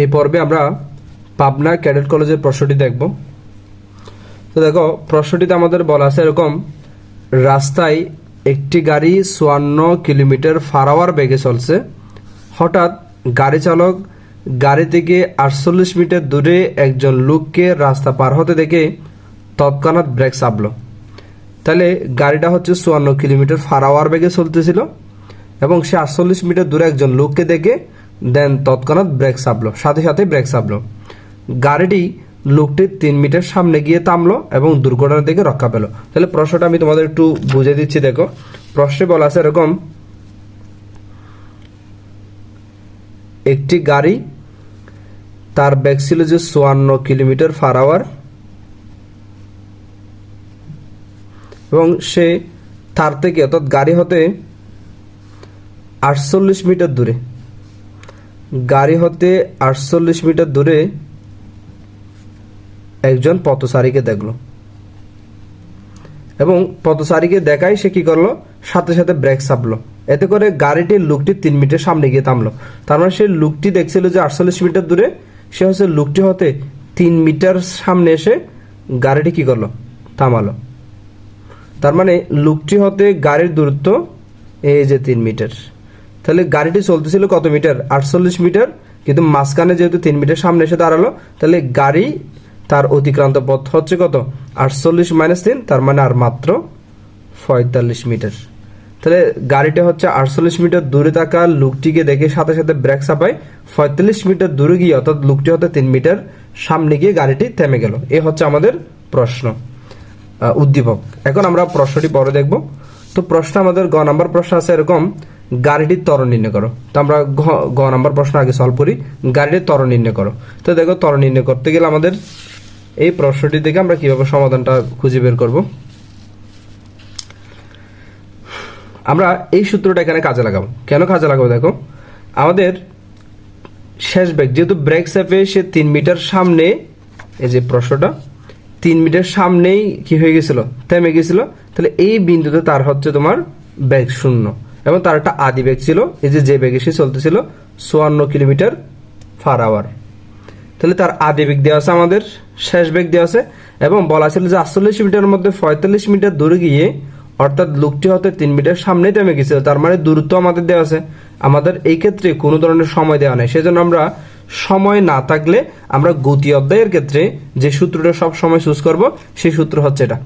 এই পর্বে আমরা পাবনা ক্যাডেট কলেজের প্রশ্নটি দেখব। তো দেখো, প্রশ্নটিতে আমাদের বলা আছে এরকম, রাস্তায় একটি গাড়ি চুয়ান্ন কিলোমিটার ফার আওয়ার বেগে চলছে। হঠাৎ গাড়ি চালক গাড়ি থেকে আটচল্লিশ মিটার দূরে একজন লোককে রাস্তা পার হতে দেখে তৎক্ষণাৎ ব্রেক চাপলো। তাহলে গাড়িটা হচ্ছে চুয়ান্ন কিলোমিটার ফার আওয়ার বেগে চলতেছিল এবং সে আটচল্লিশ মিটার দূরে একজন লোককে দেখে দেন তৎক্ষণাৎ ব্রেক চাপলো। সাথে সাথে ব্রেক চাপলো। গাড়িটি লোকটির তিন মিটার সামনে গিয়ে থামলো এবং দুর্ঘটনা থেকে রক্ষা পেল। তাহলে প্রশ্নটা আমি তোমাদের একটু বুঝে দিচ্ছি, দেখো। প্রশ্নে বলা আছে এরকম, একটি গাড়ি, তার ব্যাগ ছিল যে চুয়ান্ন কিলোমিটার ফার আওয়ার এবং সে তার থেকে অর্থাৎ গাড়ি হতে আটচল্লিশ মিটার দূরে। গাড়ি হতে আটচল্লিশ মিটার দূরে একজন পথচারীকে দেখল। এবং পথচারীকে দেখাই সে কি করল? সাথে সাথে ব্রেক চাপলো। এতে করে গাড়িটির লুকটি তিন মিটার সামনে গিয়ে থামলো। তার মানে সে লুকটি দেখছিল যে আটচল্লিশ মিটার দূরে সে হচ্ছে লুকটি হতে তিন মিটার সামনে এসে গাড়িটি কি করল? থামালো। তার মানে লুকটি হতে গাড়ির দূরত্ব এই যে তিন মিটার। তাহলে গাড়িটি চলতেছিল কত মিটার? আটচল্লিশ মিটার, কিন্তু মাঝখানে যেহেতু তিন মিটার সামনে এসে দাঁড়াল, তাহলে গাড়ি তার অতিক্রান্ত পথ হচ্ছে কত? আটচল্লিশ মাইনাস তিন, তার মানে আর মাত্র পঁয়তাল্লিশ মিটার। তাহলে গাড়িটা হচ্ছে আটচল্লিশ মিটার দূরে থাকা লুকটিকে দেখে সাথে সাথে ব্রেক চাপায় পঁয়তাল্লিশ মিটার দূরে গিয়ে, অর্থাৎ লুকটি হতে তিন মিটার সামনে গিয়ে গাড়িটি থেমে গেল। এ হচ্ছে আমাদের প্রশ্ন উদ্দীপক। এখন আমরা প্রশ্নটি পরে দেখব। তো প্রশ্ন আমাদের গ নাম্বার প্রশ্ন আছে এরকম গাড়িটির ত্বরণ নির্ণয় করো। তো আমরা ঘ- গ নাম্বার প্রশ্ন আগে সলভ করি। গাড়িটির ত্বরণ নির্ণয় করো। তো দেখো, ত্বরণ নির্ণয় করতে গেলে আমাদের এই প্রশ্নটি থেকে আমরা কীভাবে সমাধানটা খুঁজে বের করব। আমরা এই সূত্রটা এখানে কাজে লাগাবো। কেন কাজে লাগাবো দেখো? আমাদের শেষ ব্যাগ, যেহেতু ব্রেক সেপে সে তিন মিটার সামনে, এই যে প্রশ্নটা, তিন মিটার সামনেই কি হয়ে গেছিল? থেমে গেছিল। তাহলে এই বিন্দুতে তার হচ্ছে তোমার ব্যাগ শূন্য। এবং তার একটা আদি বেগ ছিল, এই যে যে ব্যাগে সে চলতেছিল, চুয়ান্ন কিলোমিটার ফার আওয়ার তাহলে তার আদি বেগ দেওয়া আছে আমাদের, শেষ বেগ দেওয়া আছে, এবং বলা ছিল যে আটচল্লিশ মিটারের মধ্যে পঁয়তাল্লিশ মিটার দূরে গিয়ে, অর্থাৎ লুকটি হতে তিন মিটার সামনেই থেমে গেছিল, তার মানে দূরত্ব আমাদের দেওয়া আছে। আমাদের এই ক্ষেত্রে কোনো ধরনের সময় দেওয়া নেই, সেজন্য আমরা সময় না থাকলে আমরা গতি অধ্যায়ের ক্ষেত্রে যে সূত্রটা সব সময় চুজ করব, সেই সূত্র হচ্ছে এটা।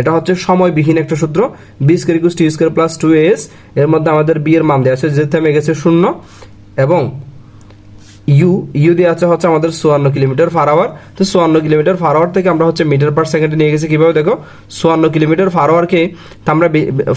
এটা হচ্ছে সময়বিহীন একটা সূত্র। V square equal T square plus two S এর মধ্যে আমাদের বি এর মান দেওয়া আছে যে থেমে গেছে শূন্য। এবং ইউ ইউ দিয়ে আছে হচ্ছে আমাদের চুয়ান্ন কিলোমিটার ফার আওয়ার তো চুয়ান্ন কিলোমিটার ফার আওয়ার থেকে আমরা হচ্ছে মিটার পার সেকেন্ডে নিয়ে গেছি। কীভাবে দেখো? চুয়ান্ন কিলোমিটার ফার আওয়ারকে আমরা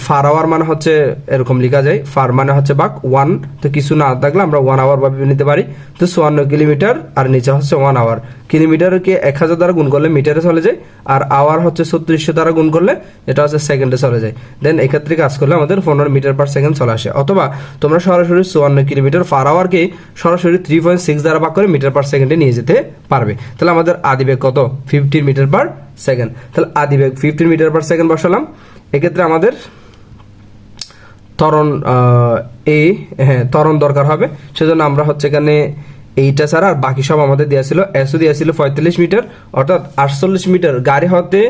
ফার আওয়ার মানে হচ্ছে এরকম লেখা যায়। ফার মানে হচ্ছে বাক ওয়ান তো কিছু না থাকলে আমরা ওয়ান আওয়ার ভাবে নিতে পারি। তো চুয়ান্ন কিলোমিটার আর নিচে হচ্ছে ওয়ান আওয়ার কিলোমিটারকে এক হাজার দ্বারা গুণ করলে মিটারে চলে যায়, আর আওয়ার হচ্ছে ছত্রিশশো দ্বারা গুণ করলে এটা হচ্ছে সেকেন্ডে চলে যায়। দেন এক্ষেত্রে কাজ করলে আমাদের পনেরো মিটার পার সেকেন্ড চলে আসে। অথবা তোমরা সরাসরি চুয়ান্ন কিলোমিটার ফার আওয়ারকে সরাসরি থ্রি পয়েন্ট সিক্স দ্বারা ভাগ করে মিটার পার সেকেন্ডে নিয়ে যেতে পারবে। তাহলে আমাদের আদিবেগ কত? ফিফটিন মিটার পার সেকেন্ড তাহলে আদিবেগ ফিফটিন মিটার পার সেকেন্ড বসালাম। এক্ষেত্রে আমাদের ত্বরণ এ হ্যাঁ ত্বরণ দরকার হবে। সেজন্য আমরা হচ্ছে এখানে এইটা ছাড়া আর বাকি সব আমাদের দেওয়া ছিল। এসও দেওয়া ছিল পঁয়তাল্লিশ মিটার, অর্থাৎ আটচল্লিশ মিটার। গাড়ি হতে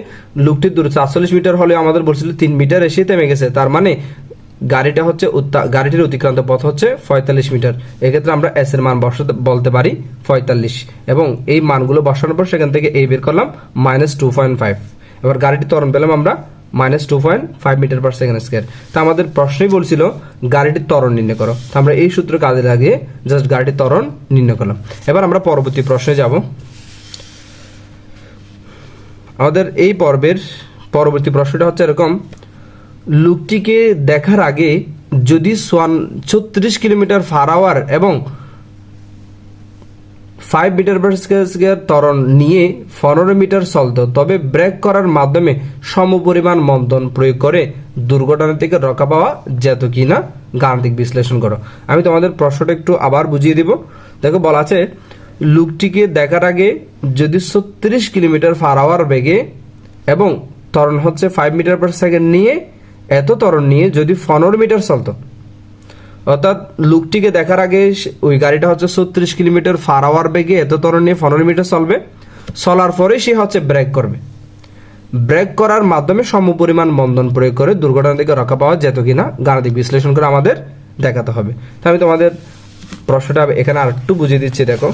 লুকটির দূরত্ব আটচল্লিশ মিটার হলে আমাদের বলছিল তিন মিটার এসে থেমে গেছে। তার মানে গাড়িটা হচ্ছে গাড়িটির অতিক্রান্ত পথ হচ্ছে পঁয়তাল্লিশ মিটার। এক্ষেত্রে আমরা এস এর মান বসাতে বলতে পারি পঁয়তাল্লিশ। এবং এই মানগুলো বসানোর পর সেখান থেকে এই বের করলাম মাইনাস টু পয়েন্ট ফাইভ এবার গাড়িটি ত্বরণ পেলাম আমরা minus two point five metre per second square. তা আমাদের প্রশ্নই বলছিল, গাড়িটির ত্বরণ নির্ণয় করো। তো আমরা এই সূত্র কাজে লাগিয়ে জাস্ট গাড়িটির ত্বরণ নির্ণয় করলাম। এবার আমরা পরবর্তী প্রশ্নে যাব। আমাদের এই পর্বের পরবর্তী প্রশ্নটা হচ্ছে এরকম, লুকটিকে দেখার আগে যদি ছত্রিশ কিলোমিটার ফার আওয়ার এবং ফাইভ মিটার ত্বরণ নিয়ে পনেরো মিটার চলত। তবে ব্রেক করার মাধ্যমে সমপরিমাণ মন্দন প্রয়োগ করে দুর্ঘটনা থেকে রক্ষা পাওয়া যেত কি না গাণিতিক বিশ্লেষণ করো। আমি তোমাদের প্রশ্নটা একটু আবার বুঝিয়ে দিব। দেখো, বলা আছে, লুকটিকে দেখার আগে যদি ছত্রিশ কিলোমিটার ফার আওয়ার বেগে এবং ত্বরণ হচ্ছে ফাইভ মিটার পার সেকেন্ড নিয়ে, এত ত্বরণ নিয়ে যদি পনেরো মিটার চলতো অর্থাৎ লুকটিকে দেখার আগে ওই গাড়িটা হচ্ছে ছত্রিশ কিলোমিটার ফার আওয়ার বেগে এত নিয়ে পনেরো মিটার চলবে। চলার পরে সে হচ্ছে ব্রেক করবে। ব্রেক করার মাধ্যমে সমপরিমাণ বন্ধন প্রয়োগ করে দুর্ঘটনা থেকে রক্ষা পাওয়া যেত কিনা গাণিতিক বিশ্লেষণ করে আমাদের দেখাতে হবে। তা আমি তোমাদের প্রশ্নটা এখানে আর একটু বুঝিয়ে দিচ্ছি, দেখো।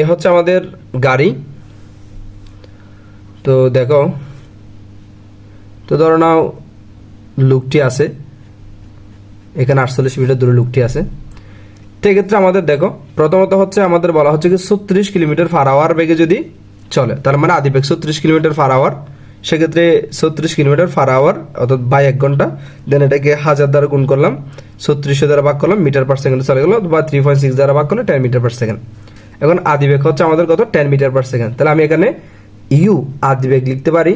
এ হচ্ছে আমাদের গাড়ি। তো দেখো তো ধরো নাও, লুকটি আছে। এখানে আটচল্লিশ মিটার দূরে লুকটি আছে। তো এক্ষেত্রে আমাদের দেখো, প্রথমত হচ্ছে আমাদের বলা হচ্ছে কি ছত্রিশ কিলোমিটার পার আওয়ার বেগে যদি চলে, তার মানে আদিবেগ ছত্রিশ কিলোমিটার পার আওয়ার সেক্ষেত্রে ছত্রিশ কিলোমিটার পার আওয়ার অর্থাৎ বাই এক ঘণ্টা দেন এটাকে হাজার দ্বারা গুণ করলাম, ছত্রিশশো দ্বারা ভাগ করলাম, মিটার পার সেকেন্ড চলে গেলো, বা থ্রি পয়েন্ট সিক্স দ্বারা ভাগ করলে টেন মিটার পার সেকেন্ড এখন আদিবেগ হচ্ছে আমাদের কত? টেন মিটার পার সেকেন্ড তাহলে আমি এখানে ইউ আদিবেগ লিখতে পারি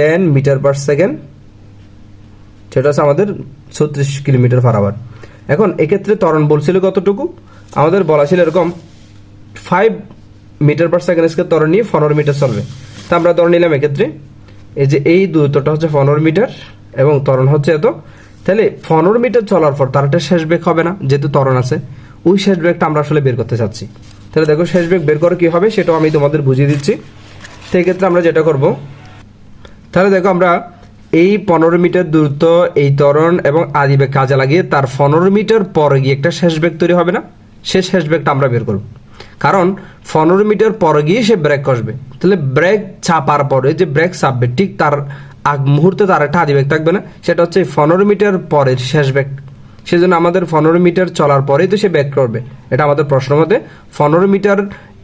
টেন মিটার পার সেকেন্ড সেটা হচ্ছে আমাদের ছত্রিশ কিলোমিটার পার আওয়ার এখন এক্ষেত্রে ত্বরণ বলছিল কতটুকু? আমাদের বলা ছিল এরকম five metre per second scale ত্বরণ নিয়ে পনেরো মিটার চলবে। তা আমরা ধরে নিলাম এক্ষেত্রে এই যে এই দূরত্বটা হচ্ছে পনেরো মিটার এবং ত্বরণ হচ্ছে এত। তাহলে পনেরো মিটার চলার পর তার একটা শেষ বেগ হবে না, যেহেতু ত্বরণ আছে। ওই শেষ বেগটা আমরা আসলে বের করতে চাচ্ছি। তাহলে দেখো শেষ বেগ বের করে কি হবে সেটাও আমি তোমাদের বুঝিয়ে দিচ্ছি। তো এক্ষেত্রে আমরা যেটা করব তাহলে দেখো আমরা এই পনেরো মিটার দূরত্ব, এই ত্বরণ এবং আদি বেগ কাজে লাগিয়ে তার পনেরো মিটার পরে গিয়ে একটা শেষ বেগ তৈরি হবে না? সে শেষ বেগটা আমরা বের করব। কারণ পনেরো মিটার পরে গিয়ে সে ব্রেক কষবে। তাহলে ব্রেক চাপার পরে যে ব্রেক চাপবে ঠিক তার আগ মুহূর্তে তার একটা আদি বেগ থাকবে না? সেটা হচ্ছে পনেরো মিটার পরের শেষ বেগ। সেজন্য আমাদের পনেরো মিটার চলার পরেই তো সে ব্যাক করবে। এটা আমাদের প্রশ্ন মতে, পনেরো মিটার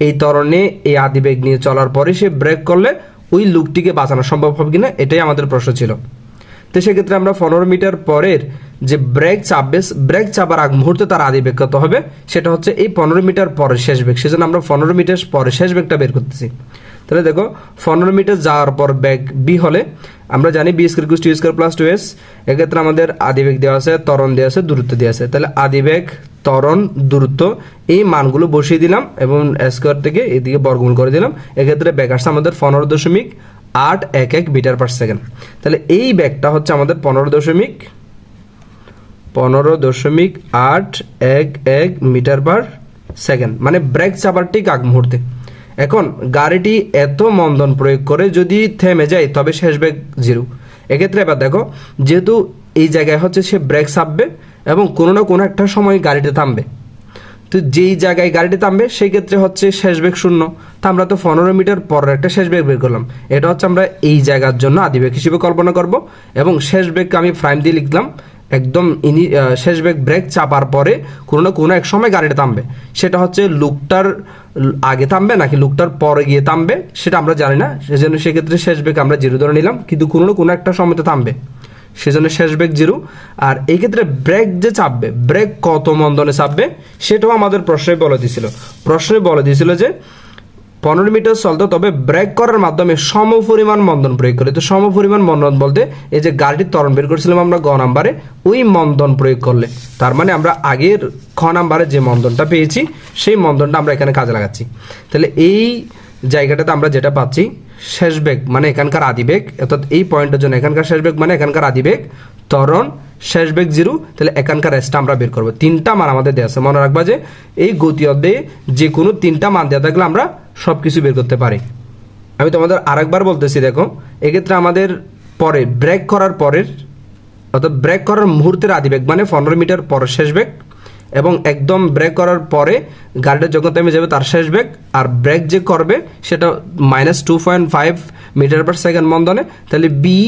এই তরণে এই আদি বেগ নিয়ে চলার পরে সে ব্রেক করলে ওই লুকটিকে বাঁচানো সম্ভব হবে কিনা, এটাই আমাদের প্রশ্ন ছিল। তো সেক্ষেত্রে আমরা পনেরো মিটার পরের যে ব্রেক চাপবে ব্রেক চাপার আগ মুহূর্তে তার আদি বেগ কত হবে, সেটা হচ্ছে এই পনেরো মিটার পরের শেষ বেগ। সেজন্য আমরা পনেরো মিটার পরে শেষ বেগটা বের করতেছি। তাহলে দেখো, পনেরো মিটার যাওয়ার পর ব্যাগ বি হলে, আমরা জানি V square two square plus two S এক্ষেত্রে আমাদের আদি বেগ দেওয়া আছে, ত্বরণ দেওয়া আছে, দূরত্ব দেওয়া আছে। তাহলে আদি বেগ ত্বরণ, দূরত্ব, এই মানগুলো বসিয়ে দিলাম এবং স্কোয়ার থেকে এদিকে বর্গমূল করে দিলাম। এক্ষেত্রে ব্যাগ আসছে আমাদের পনেরো দশমিক আট এক এক মিটার পার সেকেন্ড তাহলে এই ব্যাগটা হচ্ছে আমাদের পনেরো দশমিক পনেরো দশমিক আট এক এক মিটার পার সেকেন্ড। মানে ব্রেক চাপার ঠিক আগ মুহূর্তে। এখন গাড়িটি এত মন্দন প্রয়োগ করে যদি থেমে যায়, তবে শেষ ব্রেক জিরো। এক্ষেত্রে এবার দেখো, যেহেতু এই জায়গায় হচ্ছে সে ব্রেক চাপবে এবং কোনো না কোনো একটা সময় গাড়িটি থামবে। তো যেই জায়গায় গাড়িটি থামবে, সেই ক্ষেত্রে হচ্ছে শেষ বেগ শূন্য। তা আমরা তো পনেরো মিটার পরের একটা শেষ বেগ বের করলাম। এটা হচ্ছে আমরা এই জায়গার জন্য আদিবেগ হিসেবে কল্পনা করব এবং শেষ বেগকে আমি প্রাইম দিয়ে লিখলাম। একদম ইনি শেষ বেগ ব্রেক চাপার পরে কোনো না কোনো এক সময় গাড়িটা থামবে। সেটা হচ্ছে লুকটার আগে থামবে নাকি লুকটার পরে গিয়ে থামবে, সেটা আমরা জানি না। সেজন্য সেক্ষেত্রে শেষ বেগ আমরা জিরো ধরে নিলাম, কিন্তু কোনো না কোনো একটা সময় তো থামবে। সেজন্য শেষ ব্রেক জিরো। আর এই ক্ষেত্রে ব্রেক যে চাপবে, ব্রেক কত মন্দনে চাপবে, সেটাও আমাদের প্রশ্নে বলে দিয়েছিল। প্রশ্নে বলে দিয়েছিল যে পনেরো মিটার চলতো, তবে ব্রেক করার মাধ্যমে সম পরিমাণ মন্দন প্রয়োগ করে। তো সম পরিমাণ মন্দন বলতে এই যে গাড়িটির ত্বরণ বের করেছিলাম আমরা গ নাম্বারে, ওই মন্দন প্রয়োগ করলে। তার মানে আমরা আগের খ নাম্বারে যে মন্দনটা পেয়েছি, সেই মন্দনটা আমরা এখানে কাজে লাগাচ্ছি। তাহলে এই জায়গাটাতে আমরা যেটা পাচ্ছি, শেষ বেগ মানে এখানকার আদিবেগ অর্থাৎ এই পয়েন্টের জন্য এখানকার শেষ বেগ মানে এখানকার আদিবেগ ত্বরণ, শেষ বেগ জিরো, তাহলে এখানকার রেসটা আমরা বের করব। তিনটা মান আমাদের দেওয়া আছে। মনে রাখবা যে এই গতি অধ্যায়ে যে কোনো তিনটা মান দেওয়া থাকলে আমরা সব কিছু বের করতে পারি। আমি তোমাদের আরেকবার বলতেছি, দেখো, এক্ষেত্রে আমাদের পরে ব্রেক করার পরের, অর্থাৎ ব্রেক করার মুহূর্তের আদিবেগ মানে পনেরো মিটার পর শেষ বেগ, এবং একদম ব্রেক করার পরে গাড়িটা যখন থেমে যাবে তার শেষ বেগ, আর ব্রেক যে করবে সেটা minus two point five metre per second মন্দনে তাহলে বি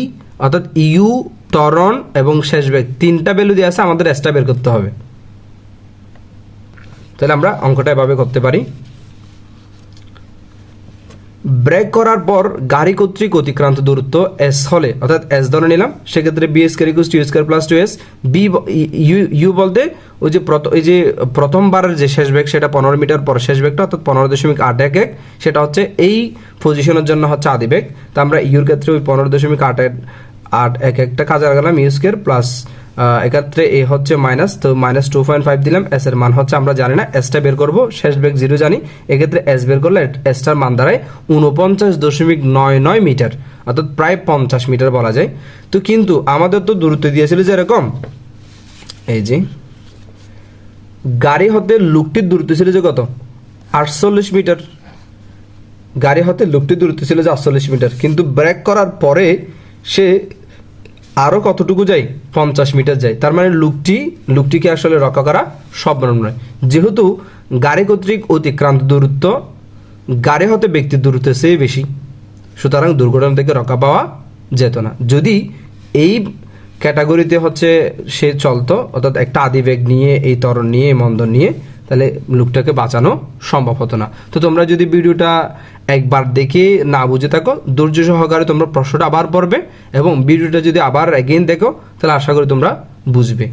অর্থাৎ ইউ ত্বরণ এবং শেষ বেগ, তিনটা ভ্যালু দিয়ে আছে আমাদের এক্সট্রা বের করতে হবে। তাহলে আমরা অঙ্কটা এভাবে করতে পারি। ব্রেক করার পর গাড়ি কর্তৃক অতিক্রান্ত দূরত্ব এস হলে, অর্থাৎ এস ধরে নিলাম, সেক্ষেত্রে V square equal two square plus two S V U U বলতে ওই যে ওই যে প্রথমবারের যে শেষ বেগ সেটা পনেরো মিটার পর শেষ বেগটা অর্থাৎ পনেরো দশমিক আট এক এক, সেটা হচ্ছে এই পজিশনের জন্য হচ্ছে আদি বেগ তো আমরা ইউর ক্ষেত্রে ওই পনেরো দশমিক আট আট এক একটা কাজে লাগালাম ইউ স্কোয়ার প্লাস এক্ষেত্রে এ হচ্ছে মাইনাস তো মাইনাস টু পয়েন্ট ফাইভ দিলাম এস এর মান হচ্ছে আমরা জানি না এসটা বের করব, শেষ বেগ জিরো জানি, এক্ষেত্রে এস বের করলে এসটার মান দাঁড়ায় উনপঞ্চাশ দশমিক নয় নয় মিটার, অর্থাৎ প্রায় পঞ্চাশ মিটার বলা যায়। তো কিন্তু আমাদের তো দূরত্ব দিয়েছিল যে এরকম, এই যে, গাড়ি হতে লুকটির দূরত্ব ছিল যে কত? আটচল্লিশ মিটার। গাড়ি হতে লোকটির দূরত্ব ছিল যে আটচল্লিশ মিটার, কিন্তু ব্রেক করার পরে সে আরও কতটুকু যায়? পঞ্চাশ মিটার যায়। তার মানে লুকটি, লুকটিকে আসলে রক্ষা করা সম্ভব নয়। যেহেতু গাড়ি কর্তৃক অতিক্রান্ত দূরত্ব, গাড়ি হতে ব্যক্তির দূরত্ব চেয়ে বেশি। সুতরাং দুর্ঘটনা থেকে রক্ষা পাওয়া যেত না। যদি এই ক্যাটাগরিতে হচ্ছে সে চলতো, অর্থাৎ একটা আদিবেগ নিয়ে, এই তরণ নিয়ে মন্দন নিয়ে তাহলে লোকটাকে বাঁচানো সম্ভব হতো না। তো তোমরা যদি ভিডিওটা একবার দেখে না বুঝে থাকো, ধৈর্য সহকারে তোমরা প্রশ্নটা আবার পড়বে এবং ভিডিওটা যদি আবার এগেইন দেখো, তাহলে আশা করি তোমরা বুঝবে।